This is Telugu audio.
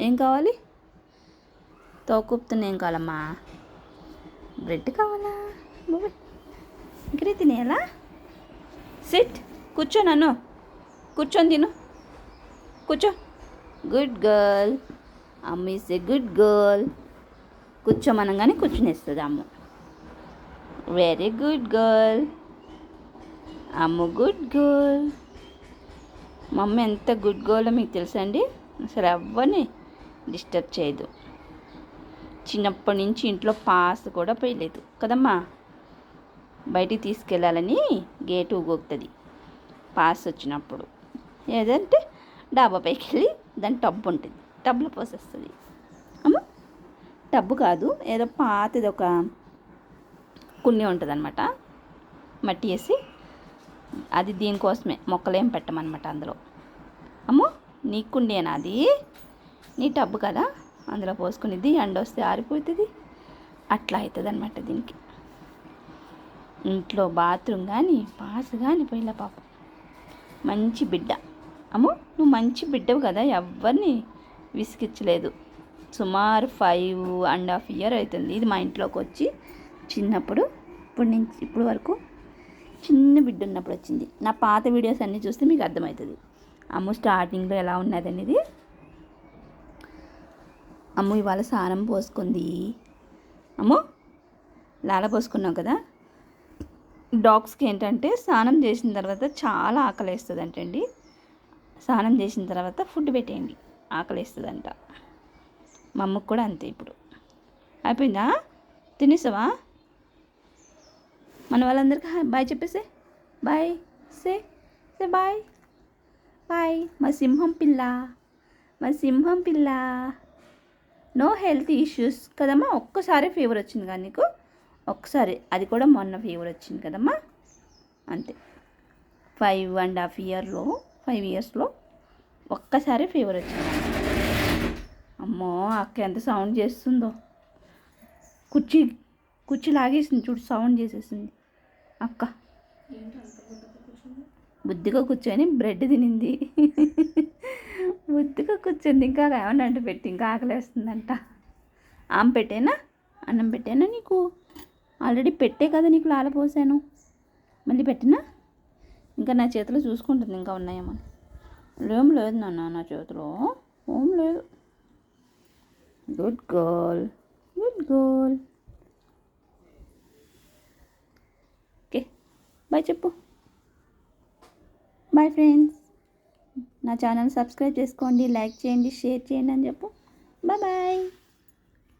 ఏం కావాలి? తోకుప్తున్న ఏం కావాలమ్మా? బ్రెడ్ కావాలా? బాబోయ్. ఇక్కడే తినేయాలా? సిట్ కూర్చో నన్ను. కూర్చొని తిను. కూర్చో. Good girl. అమ్మ ఇస్ ఏ గుడ్ గర్ల్. కూర్చోమనగానే కూర్చునేస్తుంది అమ్మ. Very good girl. అమ్మ గుడ్ గర్ల్. మమ్మీ ఎంత గుడ్ గర్ల్ మీకు తెలుసా అండి? అసలు అవ్వని డిస్టర్బ్ చేయదు. చిన్నప్పటి నుంచి ఇంట్లో పాస్ కూడా పోయలేదు. కదమ్మా? బయటికి తీసుకెళ్ళాలని గేటు ఊగొస్తుంది పాస్ వచ్చినప్పుడు. ఏదంటే డాబా పైకి వెళ్ళి దాని టబ్బు ఉంటుంది. టబ్లో పోసేస్తుంది. అమ్మ! టబ్బు కాదు ఏదో పాతది ఒక కుండి ఉంటుంది అనమాట మట్టి వేసి అది దీనికోసమే. మొక్కలేం పెట్టమన్నమాట అందులో. అమ్మో! నీ కుండేనా అది? నీ టబ్బు కదా? అందులో పోసుకునేది ఎండ వస్తే ఆరిపోతుంది. అట్లా అవుతుంది అనమాట దీనికి. ఇంట్లో బాత్రూమ్ కానీ పాస్ కానీ పోయిన పాప. మంచి బిడ్డ. అమ్మో నువ్వు మంచి బిడ్డవు కదా ఎవరిని విసిగించలేదు సుమారు ఫైవ్ అండ్ హాఫ్ ఇయర్ అవుతుంది ఇది మా ఇంట్లోకి వచ్చి చిన్నప్పుడు ఇప్పుడు నుంచి ఇప్పుడు వరకు చిన్న బిడ్డ ఉన్నప్పుడు వచ్చింది. నా పాత వీడియోస్ అన్నీ చూస్తే మీకు అర్థమవుతుంది. అమ్ము స్టార్టింగ్లో ఎలా ఉన్నది అనేది అమ్ము ఇవాళ సారం పోసుకుంది. అమ్ము లాల పోసుకున్నావు కదా. డాగ్స్కి ఏంటంటే స్నానం చేసిన తర్వాత చాలా ఆకలి అంటండి స్నానం చేసిన తర్వాత ఫుడ్ పెట్టేయండి ఆకలి వేస్తుందంట మా అమ్మకు కూడా అంతే ఇప్పుడు. అయిపోయిందా? తినేసావా? మన వాళ్ళందరికీ hi bye చెప్పేసే. Bye say say bye. Bye మా సింహం పిల్ల మా సింహం పిల్ల. నో హెల్త్ ఇష్యూస్ కదమ్మా? ఒక్కసారి ఫీవర్ వచ్చింది కానీ నీకు? ఒక్కసారి. అది కూడా మొన్న ఫీవర్ వచ్చింది కదమ్మా? అంతే. ఫైవ్ అండ్ హాఫ్ ఇయర్లో ఫైవ్ ఇయర్స్లో ఒక్కసారి ఫీవర్ వచ్చింది. అమ్మో అక్క ఎంత సౌండ్ చేస్తుందో. కుర్చీ కుర్చీ లాగేసింది చూడు సౌండ్ చేసేసింది. అక్క. బుద్ధిగా కూర్చొని బ్రెడ్ తినింది. బుద్ధిగా కూర్చుంది. ఇంకా ఏమన్నా అంటే పెట్టి ఇంకా ఆకలేస్తుందంట. ఆమె పెట్టేనా? అన్నం పెట్టానా నీకు? ఆల్రెడీ పెట్టే కదా నీకు లాలపోసాను మళ్ళీ పెట్టినా? ఇంకా నా చేతిలో చూసుకుంటుంది ఇంకా ఉన్నాయేమో. ఏం లేదు నాన్న నా చేతిలో. ఏం లేదు. Good girl good girl okay. Bye చెప్పు. బాయ్ ఫ్రెండ్స్ నా ఛానల్ సబ్స్క్రైబ్ చేసుకోండి లైక్ చేయండి షేర్ చేయండి అని చెప్పు. Bye bye.